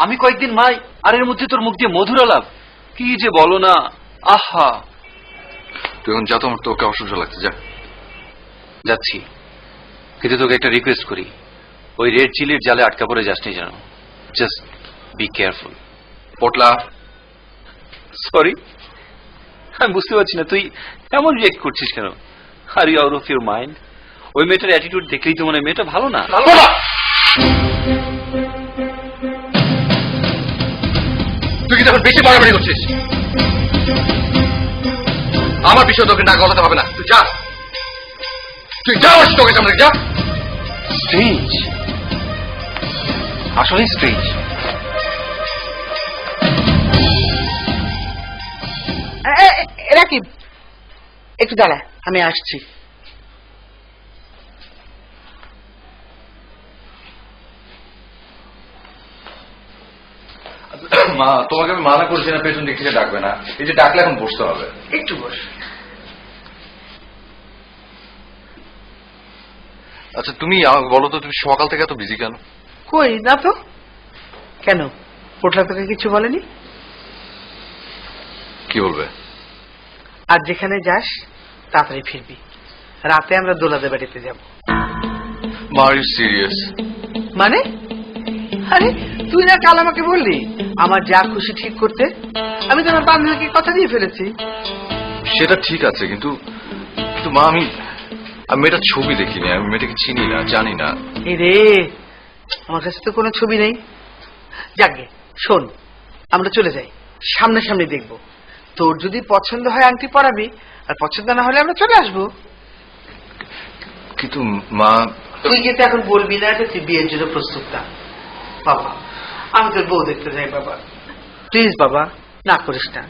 আমি কয়েকদিন মাই আর এর মধ্যে তোর মুখ দিয়ে মধুর আলাপ। কি যে বলো না। আহা। তুই এখন যা তো আমার তোকে অসহ্য লাগছে যা। যাচ্ছি। কিন্তু তোকে একটা রিকোয়েস্ট করি। ওই রেড চিলির জালে আটকা পড়ে যাসনি যেন। Just be careful Potla. Sorry আমি বুঝতে পারছি না তুই এমন রিয়েক্ট করছিস কেন? Are you out of your mind ওই মেয়েটার অ্যাটিটিউড দেখলেই তো মনে হয় মেয়েটা ভালো না! তুই কিন্তু এখন বেশি বাড়াবাড়ি করছিস? আমার বিষয় তোকে না গলাতে হবে না। তুই যা। তুই যা আমার তোকে সামনে যা। স্ট্রেঞ্জ আসলে স্ট্রেঞ্জ রাকিব একটু দাঁড়া আমি আসছি। তোমাকে আমি মানা করছি না পেছন দিক থেকে ডাকবে না। এই যে ডাকলে এখন বসতে হবে। একটু বস। আচ্ছা তুমি আমাকে বলো তো তুমি সকাল থেকে এত বিজি কেন? কই না তো। কেন? পোটলা তোকে কিছু বলেনি? কি বলবে? আর যেখানে যাস তাড়াতাড়ি ফিরবি। রাতে আমরা দোলাদে বাড়িতে যাব। মা আর ইউ সিরিয়াস মানে? আরে তুই না কাল আমাকে বললি আমার যা খুশি ঠিক করতে আমি তো আমার বান্ধবীকে কথা দিয়ে ফেলেছি। সেটা ঠিক আছে কিন্তু কিন্তু মা আমি আমি মেয়েটার ছবি দেখিনি আমি মেয়েটাকে চিনি না জানি না। এই রে আমার কাছে তো কোনো ছবি নেই। শোন আমরা চলে যাই সামনাসামনি দেখব। তোর যদি পছন্দ হয় আংটি পরাবি আর পছন্দ না হলে আমরা চলে আসব। কিন্তু মা তুই কিন্তু এখন বলবি না যে তুই বিয়ের জন্য প্রস্তুত না বাবা, আমি তোর বউ দেখতে যাই বাবা। প্লিজ বাবা, না করিস না।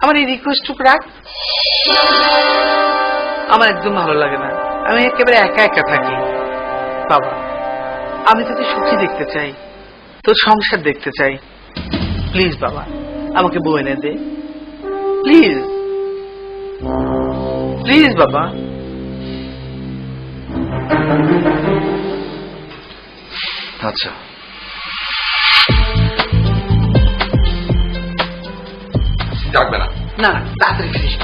আমার এই রিকোয়েস্টটুকু রাখ। আমার একদম ভালো লাগে না। আমি একেবারে একা একা থাকি। বাবা, আমি তোকে সুখী দেখতে চাই, তোর সংসার দেখতে চাই। প্লিজ বাবা, আমাকে বউ এনে দে। প্লিজ প্লিজ বাবা। আচ্ছা। ডাকবে না না তাড়াতাড়ি ফিরিস